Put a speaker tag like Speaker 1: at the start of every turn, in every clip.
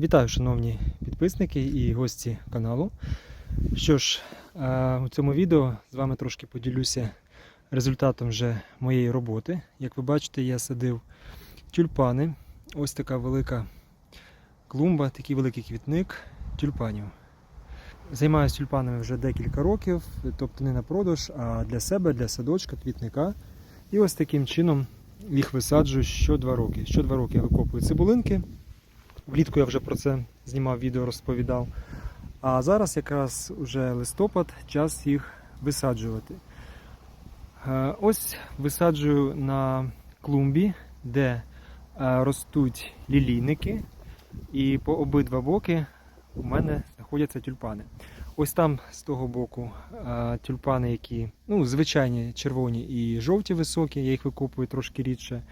Speaker 1: Вітаю, шановні підписники і гості каналу. Що ж, е, у цьому відео з вами трошки поділюся результатом вже моєї роботи. Як ви бачите, я садив тюльпани. Ось така велика клумба, такий великий квітник тюльпанів. Займаюся тюльпанами вже декілька років, тобто не на продаж, а для себе, для садочка, квітника. І ось таким чином їх висаджую що два роки. Що два роки я викопую цибулинки. Влітку я вже про це знімав відео, розповідав. А зараз якраз вже листопад, час їх висаджувати. Е, Ось висаджую на клумбі, де е, ростуть лілійники, і по обидва боки у мене знаходяться тюльпани. Ось там з того боку е, тюльпани, які ну, звичайні червоні і жовті високі, я їх викопую трошки рідше.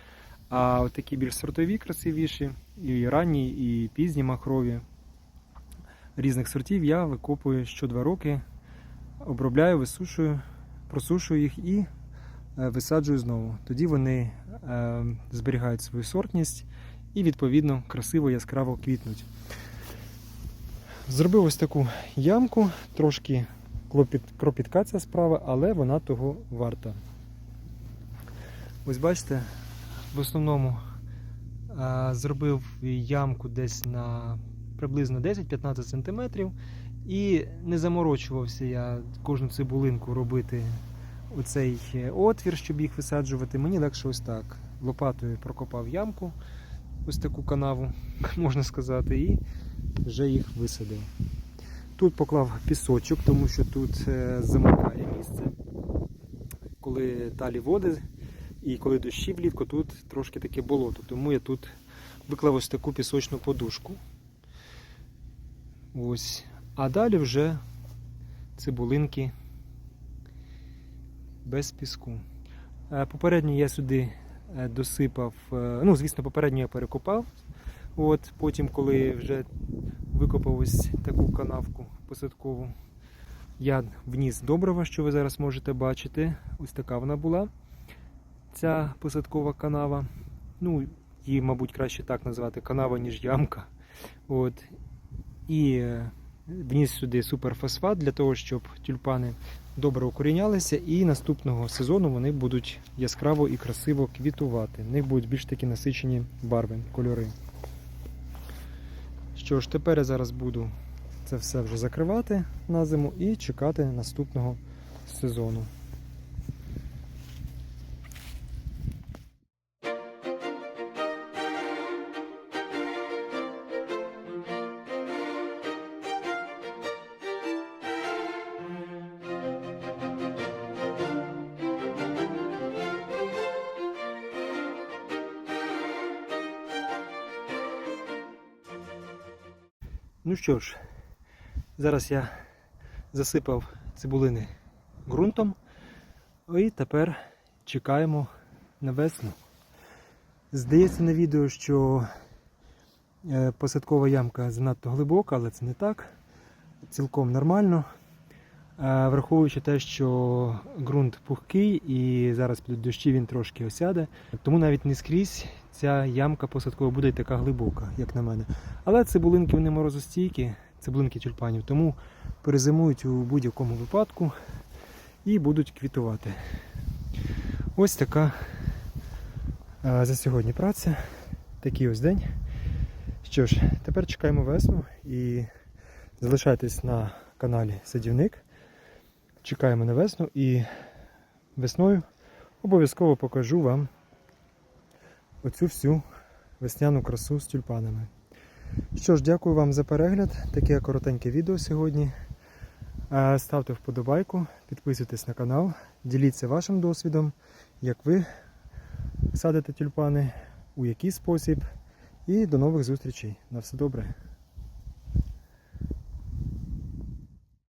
Speaker 1: А такі більш сортові, красивіші, і ранні, і пізні махрові різних сортів я викопую що два роки, обробляю, висушую, просушую їх і е, висаджую знову. Тоді вони е, зберігають свою сортність і, відповідно, красиво яскраво квітнуть. Зробив ось таку ямку, трошки кропітка ця справа, але вона того варта. Ось бачите, в основному зробив ямку десь на приблизно 10-15 см і не заморочувався я кожну цибулинку робити оцей е, отвір, щоб їх висаджувати. Мені легше ось так. Лопатою прокопав ямку, ось таку канаву, можна сказати, і вже їх висадив. Тут поклав пісочок, тому що тут е, замикає місце. Коли далі води і коли дощі влітку, тут трошки таке болото. Тому я тут виклав ось таку пісочну подушку. Ось. А далі вже цибулинки без піску. Е, Попередньо я сюди е, досипав, е, ну, звісно, попередньо я перекопав. От, потім, коли вже викопав ось таку канавку посадкову, я вніс добрива, що ви зараз можете бачити. Ось така вона була. Ця посадкова канава. Ну, її, мабуть, краще так назвати канава, ніж ямка. От. І е, вніс сюди суперфосфат для того, щоб тюльпани добре укорінялися, і наступного сезону вони будуть яскраво і красиво квітувати. В них будуть більш такі насичені барви, кольори. Що ж, тепер я зараз буду це все вже закривати на зиму і чекати наступного сезону. Ну що ж, зараз я засипав цибулини ґрунтом і тепер чекаємо на весну. Здається на відео, що е, посадкова ямка занадто глибока, але це не так. Цілком нормально. Е, Враховуючи те, що ґрунт пухкий і зараз підуть дощі він трошки осяде, тому навіть не скрізь ця ямка посадкова буде така глибока, як на мене. Але цибулинки вони морозостійкі, цибулинки тюльпанів, тому перезимують у будь-якому випадку і будуть квітувати. Ось така е, за сьогодні праця. Такий ось день. Що ж, тепер чекаємо весну і залишайтесь на каналі Садівник. Чекаємо на весну і весною обов'язково покажу вам оцю всю весняну красу з тюльпанами. Що ж, дякую вам за перегляд. Таке коротеньке відео сьогодні. Ставте вподобайку, підписуйтесь на канал, діліться вашим досвідом, як ви садите тюльпани, у який спосіб. І до нових зустрічей. На все добре.